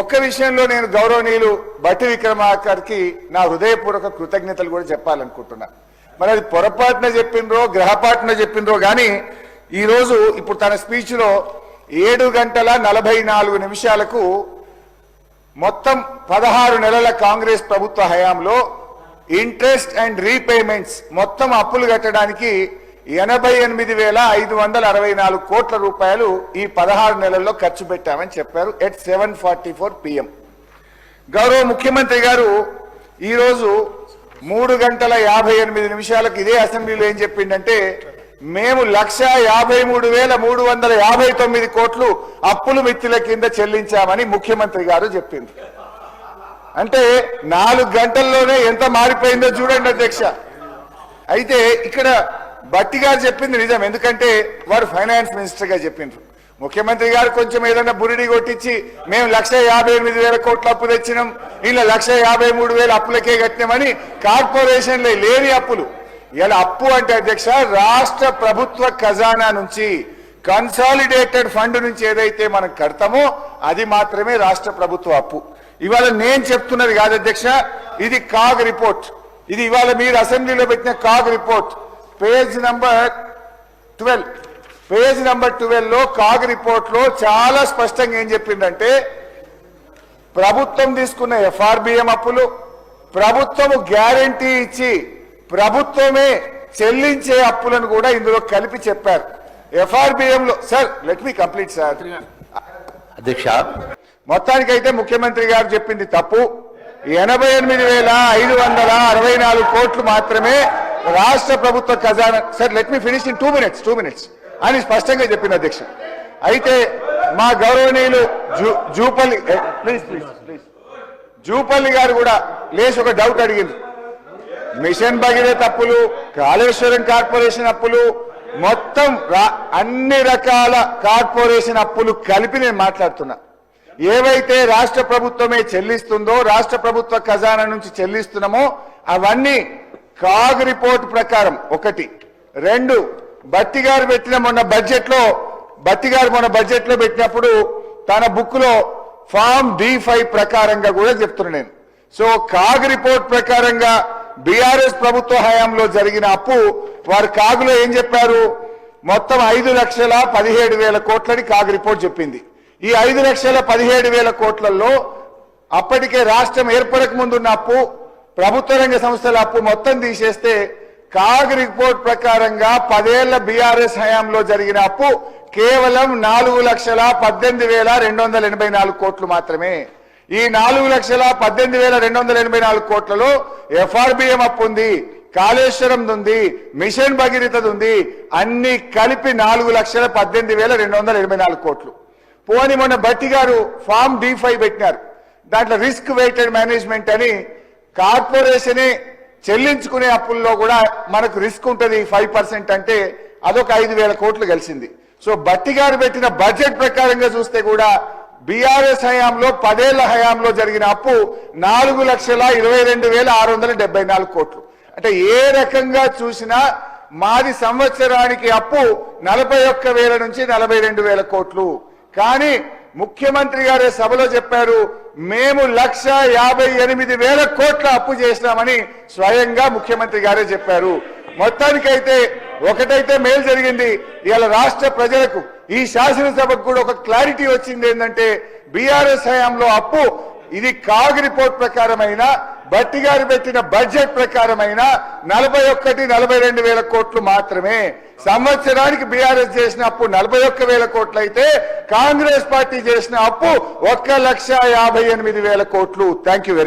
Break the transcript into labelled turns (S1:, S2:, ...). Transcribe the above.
S1: ఒక్క విషయంలో నేను గౌరవనీయులు బట్టి విక్రమాకర్కి నా హృదయపూర్వక కృతజ్ఞతలు కూడా చెప్పాలనుకుంటున్నా. మరి అది పొరపాటున చెప్పిండ్రో గ్రహపాటున చెప్పిండ్రో కానీ ఈ రోజు ఇప్పుడు తన స్పీచ్లో ఏడు గంటల నలభై నాలుగు నిమిషాలకు మొత్తం పదహారు నెలల కాంగ్రెస్ ప్రభుత్వ హయాంలో ఇంట్రెస్ట్ అండ్ రీపేమెంట్స్ మొత్తం అప్పులు కట్టడానికి ఎనభై ఎనిమిది వేల ఐదు వందల అరవై నాలుగు కోట్ల రూపాయలు ఈ పదహారు నెలల్లో ఖర్చు పెట్టామని చెప్పారు. At seven forty four PM గౌరవ ముఖ్యమంత్రి గారు ఈరోజు మూడు గంటల యాభై ఎనిమిది నిమిషాలకు ఇదే అసెంబ్లీలో ఏం చెప్పిండంటే మేము లక్ష యాభై మూడు వేల మూడు వందల యాభై తొమ్మిది కోట్లు అప్పులు మిత్తుల కింద చెల్లించామని ముఖ్యమంత్రి గారు చెప్పింది. అంటే నాలుగు గంటల్లోనే ఎంత మారిపోయిందో చూడండి అధ్యక్ష. అయితే ఇక్కడ బట్టి గారు చెప్పింది నిజం. ఎందుకంటే వారు ఫైనాన్స్ మినిస్టర్గా చెప్పిండ్రు. ముఖ్యమంత్రి గారు కొంచెం ఏదైనా బురిడి కొట్టించి మేము లక్ష యాభై ఎనిమిది వేల కోట్ల అప్పు తెచ్చినాం. ఇలా లక్ష యాభై మూడు వేల అప్పులకే కట్టినామని కార్పొరేషన్లే లేని అప్పులు. ఇలా అప్పు అంటే అధ్యక్ష రాష్ట్ర ప్రభుత్వ ఖజానా నుంచి కన్సాలిడేటెడ్ ఫండ్ నుంచి ఏదైతే మనం కడతామో అది మాత్రమే రాష్ట్ర ప్రభుత్వ అప్పు. ఇవాళ నేను చెప్తున్నది కాదు అధ్యక్ష ఇది కాగ్ రిపోర్ట్. ఇది ఇవాళ మీరు అసెంబ్లీలో పెట్టిన CAG report. Page number twelve. Page number ట్వెల్వ్లో CAG రిపోర్ట్లో చాలా స్పష్టంగా ఏం చెప్పిందంటే ప్రభుత్వం తీసుకున్న ఎఫ్ఆర్బిఎం అప్పులు ప్రభుత్వము గ్యారంటీ ఇచ్చి ప్రభుత్వమే చెల్లించే అప్పులను కూడా ఇందులో కలిపి చెప్పారు. ఎఫ్ఆర్బిఎం లో sir let me complete sir.
S2: అధ్యక్ష.
S1: మొత్తానికైతే ముఖ్యమంత్రి గారు చెప్పింది తప్పు. ఎనభై ఎనిమిది వేల ఐదు వందల అరవై నాలుగు కోట్లు మాత్రమే రాష్ట్ర ప్రభుత్వ ఖజానా sir let me finish in two minutes two minutes అని స్పష్టంగా చెప్పింది అధ్యక్ష. అయితే మా గౌరవనీయులు zoo Jupally please please please Jupally గారు కూడా లేచి ఒక డౌట్ అడిగింది. మిషన్ భగీరథ తప్పులు కాళేశ్వరం కార్పొరేషన్ అప్పులు మొత్తం రా- అన్ని రకాల కార్పొరేషన్ అప్పులు కలిపి నేను మాట్లాడుతున్నా. ఏవైతే రాష్ట్ర ప్రభుత్వమే చెల్లిస్తుందో రాష్ట్ర ప్రభుత్వ ఖజానా నుంచి చెల్లిస్తున్నామో అవన్నీ కాగ్ రిపోర్ట్ ప్రకారం ఒకటి. రెండు బత్తి గారు పెట్టిన మొన్న బడ్జెట్లో గారు మొన్న బడ్జెట్లో పెట్టినప్పుడు తన బుక్లో ఫామ్ డి ఫైవ్ ప్రకారంగా కూడా చెప్తున్నా నేను. సో కాగ్ రిపోర్ట్ ప్రకారంగా బీఆర్ఎస్ ప్రభుత్వ హయాంలో జరిగిన అప్పు వారు కాగులో ఏం చెప్పారు? మొత్తం ఐదు లక్షల పదిహేడు వేల కోట్లని కాగ్ రిపోర్ట్ చెప్పింది. ఈ ఐదు లక్షల పదిహేడు వేల కోట్లలో అప్పటికే రాష్ట్రం ఏర్పడక ముందున్న అప్పు ప్రభుత్వ రంగ సంస్థల అప్పు మొత్తం తీసేస్తే కాగ్ రిపోర్ట్ ప్రకారంగా పదేళ్ళ బీఆర్ఎస్ హయాంలో జరిగిన అప్పు కేవలం నాలుగు లక్షల పద్దెనిమిది వేల రెండు వందల ఎనభై నాలుగు కోట్లు మాత్రమే. ఈ నాలుగు లక్షల పద్దెనిమిది వేల రెండు వందల ఎనభై నాలుగు కోట్లలో ఎఫ్ఆర్బిఎం అప్పు ఉంది కాళేశ్వరం ఉంది మిషన్ భగీరథది ఉంది అన్ని కలిపి నాలుగు లక్షల పద్దెనిమిది వేల రెండు వందల ఎనభై నాలుగు కోట్లు. పోని మొన్న బట్టి గారు ఫామ్ డి ఫైవ్ పెట్టినారు. దాంట్లో రిస్క్ వెయిటెడ్ మేనేజ్మెంట్ అని కార్పొరేషనే చెల్లించుకునే అప్పుల్లో కూడా మనకు రిస్క్ ఉంటుంది ఫైవ్ పర్సెంట్ అంటే అదొక ఐదు వేల కోట్లు కలిసింది సో బట్టి గారు పెట్టిన బడ్జెట్ ప్రకారంగా చూస్తే కూడా బీఆర్ఎస్ హయాంలో పదేళ్ళ హయాంలో జరిగిన అప్పు నాలుగు లక్షల ఇరవై రెండు వేల ఆరు వందల డెబ్బై నాలుగు కోట్లు. అంటే ఏ రకంగా చూసినా మాది సంవత్సరానికి అప్పు నలభై ఒక్క వేల నుంచి నలభై రెండు వేల కోట్లు. కానీ ముఖ్యమంత్రి గారే సభలో చెప్పారు మేము లక్ష యాభై ఎనిమిది వేల కోట్ల అప్పు చేసినామని స్వయంగా ముఖ్యమంత్రి గారే చెప్పారు. మొత్తానికైతే ఒకటైతే మేలు జరిగింది. ఇవాళ రాష్ట్ర ప్రజలకు ఈ శాసనసభకు కూడా ఒక క్లారిటీ వచ్చింది ఏంటంటే బీఆర్ఎస్ హయాంలో అప్పు ఇది కాగ్ రిపోర్ట్ ప్రకారమైన బట్టి గారు పెట్టిన బడ్జెట్ ప్రకారమైన నలభై ఒక్కటి నలభై రెండు వేల కోట్లు మాత్రమే. సంవత్సరానికి బీఆర్ఎస్ చేసిన అప్పు నలభై ఒక్క వేల కోట్లు అయితే కాంగ్రెస్ పార్టీ చేసిన అప్పు ఒక్క లక్ష యాభై ఎనిమిది వేల కోట్లు. Thank you